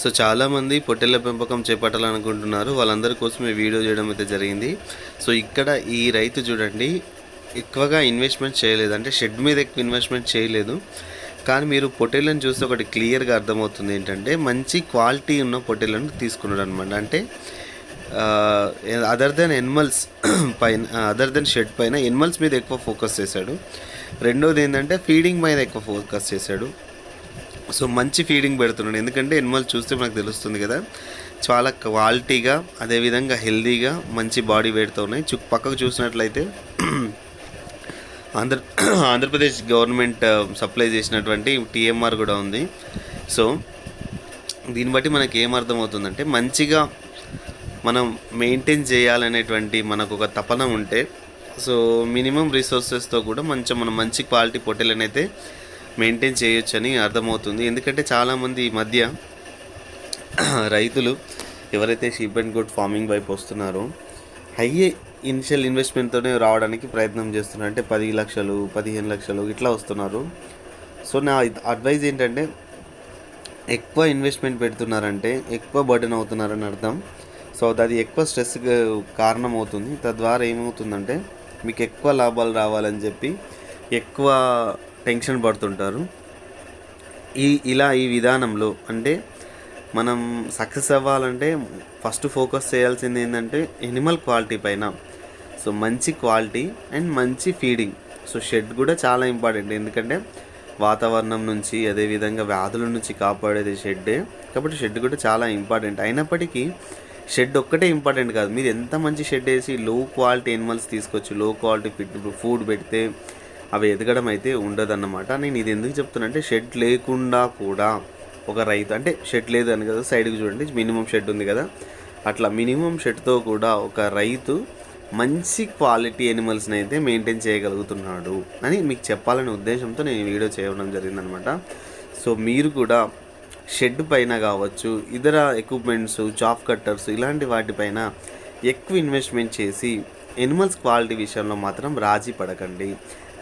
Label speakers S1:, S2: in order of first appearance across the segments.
S1: So చాలామంది పొట్టెళ్ళ పెంపకం చేపట్టాలనుకుంటున్నారు. వాళ్ళందరి కోసం ఈ వీడియో చేయడం అయితే జరిగింది. సో ఇక్కడ ఈ రైతు చూడండి ఎక్కువగా ఇన్వెస్ట్మెంట్ చేయలేదు. అంటే షెడ్ మీద ఎక్కువ ఇన్వెస్ట్మెంట్ చేయలేదు. కానీ మీరు పొట్టేళ్ళని చూస్తే ఒకటి క్లియర్గా అర్థమవుతుంది ఏంటంటే మంచి క్వాలిటీ ఉన్న పొట్టేళ్ళను తీసుకున్నాడు అనమాట అంటే అదర్ దెన్ ఎనిమల్స్ పైన అదర్ దెన్ షెడ్ పైన ఎనిమల్స్ మీద ఎక్కువ ఫోకస్ చేశాడు. రెండోది ఏంటంటే ఫీడింగ్ మీద ఎక్కువ ఫోకస్ చేశాడు. సో మంచి ఫీడింగ్ పెడుతున్నాడు. ఎందుకంటే ఎనిమల్ చూస్తే మనకు తెలుస్తుంది కదా చాలా క్వాలిటీగా అదేవిధంగా హెల్దీగా మంచి బాడీ వెయిట్తో ఉన్నాయి. చుక్ పక్కకు చూసినట్లయితే Andhra Andhra Pradesh government supply uh, చేసినటువంటి టీఎంఆర్ కూడా ఉంది. సో దీన్ని బట్టి మనకి ఏమర్థమవుతుందంటే మంచిగా మనం మెయింటైన్ చేయాలనేటువంటి మనకు ఒక తపన ఉంటే సో మినిమం రిసోర్సెస్తో కూడా మంచి మనం మంచి క్వాలిటీ పొట్టెలనైతే అయితే మెయింటైన్ చేయొచ్చని అర్థమవుతుంది. ఎందుకంటే చాలామంది ఈ మధ్య రైతులు ఎవరైతే షీప్ అండ్ గుడ్ ఫార్మింగ్ వైపు వస్తున్నారో హై ఇనిషియల్ ఇన్వెస్ట్మెంట్తోనే రావడానికి ప్రయత్నం చేస్తున్నారు. అంటే పది లక్షలు పదిహేను లక్షలు ఇట్లా వస్తున్నారు. సో నా అడ్వైజ్ ఏంటంటే ఎక్కువ ఇన్వెస్ట్మెంట్ పెడుతున్నారంటే ఎక్కువ బర్డెన్ అవుతున్నారని అర్థం. సో అది ఎక్కువ స్ట్రెస్ కారణం అవుతుంది తద్వారా ఏమవుతుందంటే మీకు ఎక్కువ లాభాలు రావాలని చెప్పి ఎక్కువ టెన్షన్ పడుతుంటారు. ఈ ఇలా ఈ విధానంలో అంటే మనం సక్సెస్ అవ్వాలంటే ఫస్ట్ ఫోకస్ చేయాల్సింది ఏంటంటే ఎనిమల్ క్వాలిటీ పైన. సో మంచి క్వాలిటీ అండ్ మంచి ఫీడింగ్. సో షెడ్ కూడా చాలా ఇంపార్టెంట్. ఎందుకంటే వాతావరణం నుంచి అదేవిధంగా వ్యాధుల నుంచి కాపాడేది షెడ్డే. కాబట్టి షెడ్ కూడా చాలా ఇంపార్టెంట్. అయినప్పటికీ షెడ్ ఒక్కటే ఇంపార్టెంట్ కాదు. మీరు ఎంత మంచి షెడ్ వేసి లో క్వాలిటీ ఎనిమల్స్ తీసుకొచ్చి లో క్వాలిటీ ఫిట్ ఫుడ్ పెడితే అవి ఎదగడం అయితే ఉండదన్నమాట. నేను ఇది ఎందుకు చెప్తున్నా షెడ్ లేకుండా కూడా ఒక రైతు అంటే షెడ్ లేదు అని కదా సైడ్కి చూడండి మినిమం షెడ్ ఉంది కదా. అట్లా మినిమం షెడ్తో కూడా ఒక రైతు మంచి క్వాలిటీ ఎనిమల్స్ని అయితే మెయింటైన్ చేయగలుగుతున్నాడు అని మీకు చెప్పాలనే ఉద్దేశంతో నేను వీడియో చేయడం జరిగిందనమాట సో మీరు కూడా షెడ్ పైన కావచ్చు ఇతర ఎక్విప్మెంట్స్ చాప్ కట్టర్స్ ఇలాంటి వాటిపైన ఎక్కువ ఇన్వెస్ట్మెంట్ చేసి ఎనిమల్స్ క్వాలిటీ విషయంలో మాత్రం రాజీ పడకండి.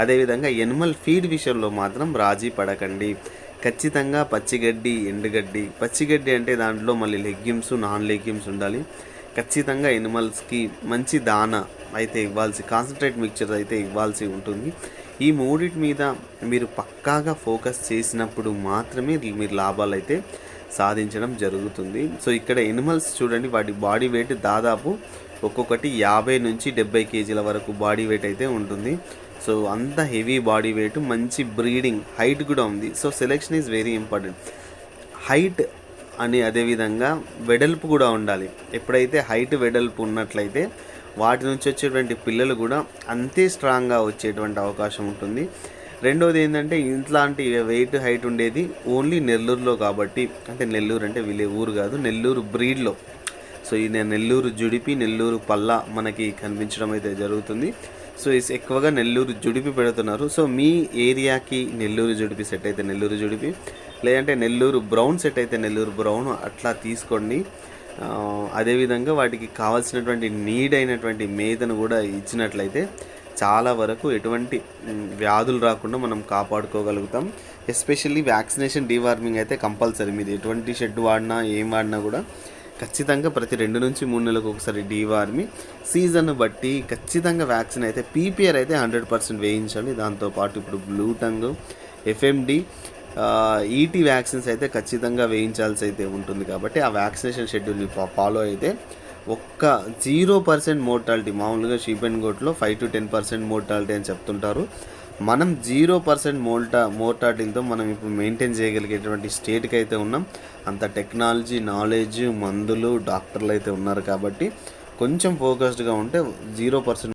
S1: అదేవిధంగా ఎనిమల్ ఫీడ్ విషయంలో మాత్రం రాజీ పడకండి. ఖచ్చితంగా పచ్చిగడ్డి ఎండుగడ్డి. పచ్చిగడ్డి అంటే దాంట్లో మళ్ళీ లెగ్గిమ్స్ నాన్ లెగ్గిమ్స్ ఉండాలి. ఖచ్చితంగా ఎనిమల్స్కి మంచి దాన అయితే ఇవ్వాల్సి కాన్సన్ట్రేట్ మిక్చర్ అయితే ఇవ్వాల్సి ఉంటుంది. ఈ మూడింటి మీద మీరు పక్కాగా ఫోకస్ చేసినప్పుడు మాత్రమే మీరు లాభాలు అయితే సాధించడం జరుగుతుంది. సో ఇక్కడ ఎనిమల్స్ చూడండి వాటి బాడీ వెయిట్ దాదాపు ఒక్కొక్కటి యాభై నుంచి డెబ్బై కేజీల వరకు బాడీ వెయిట్ అయితే ఉంటుంది. సో అంత హెవీ బాడీ వెయిట్ మంచి బ్రీడింగ్ హైట్ కూడా ఉంది. So selection is very important. Height అని అదేవిధంగా వెడల్పు కూడా ఉండాలి. ఎప్పుడైతే హైట్ వెడల్పు ఉన్నట్లయితే వాటి నుంచి వచ్చేటువంటి పిల్లలు కూడా అంతే స్ట్రాంగ్గా వచ్చేటువంటి అవకాశం ఉంటుంది. రెండోది ఏంటంటే ఇట్లాంటి వెయిట్ హైట్ ఉండేది ఓన్లీ నెల్లూరులో కాబట్టి అంటే నెల్లూరు అంటే వీళ్ళే ఊరు కాదు నెల్లూరు బ్రీడ్లో. సో ఈ నెల్లూరు జుడిపి నెల్లూరు పల్లా మనకి కనిపించడం అయితే జరుగుతుంది. సో ఇది ఎక్కువగా నెల్లూరు జుడిపి పెడుతున్నారు. సో మీ ఏరియాకి నెల్లూరు జుడిపి సెట్ అయితే నెల్లూరు జుడిపి లేదంటే నెల్లూరు బ్రౌన్ సెట్ అయితే నెల్లూరు బ్రౌన్ అట్లా తీసుకోండి. అదేవిధంగా వాటికి కావాల్సినటువంటి నీడ్ అయినటువంటి మేతను కూడా ఇచ్చినట్లయితే చాలా వరకు ఎటువంటి వ్యాధులు రాకుండా మనం కాపాడుకోగలుగుతాం. ఎస్పెషల్లీ వ్యాక్సినేషన్ డీవార్మింగ్ అయితే కంపల్సరీ. మీరు ఎటువంటి షెడ్ వాడినా ఏం వాడినా కూడా ఖచ్చితంగా ప్రతి రెండు నుంచి మూడు నెలలకు ఒకసారి డీవార్మి సీజన్ బట్టి ఖచ్చితంగా వ్యాక్సిన్ అయితే పీపీఆర్ అయితే హండ్రెడ్ పర్సెంట్ వేయించాలి. దాంతోపాటు ఇప్పుడు blue tongue FMD ET vaccines అయితే ఖచ్చితంగా వేయించాల్సి అయితే ఉంటుంది కాబట్టి ఆ వ్యాక్సినేషన్ షెడ్యూల్ని ఫాలో అయితే ఒక్క జీరో పర్సెంట్ మోర్టాలిటీ మామూలుగా sheep and గోట్లో five to ten percent mortality అని చెప్తుంటారు. మనం జీరో పర్సెంట్ మోల్టా మోర్టాలిటీలతో మనం ఇప్పుడు మెయింటైన్ చేయగలిగేటువంటి స్టేట్కి అయితే ఉన్నాం. అంత టెక్నాలజీ నాలెడ్జ్ మందులు డాక్టర్లు అయితే ఉన్నారు కాబట్టి కొంచెం ఫోకస్డ్గా ఉంటే జీరో పర్సెంట్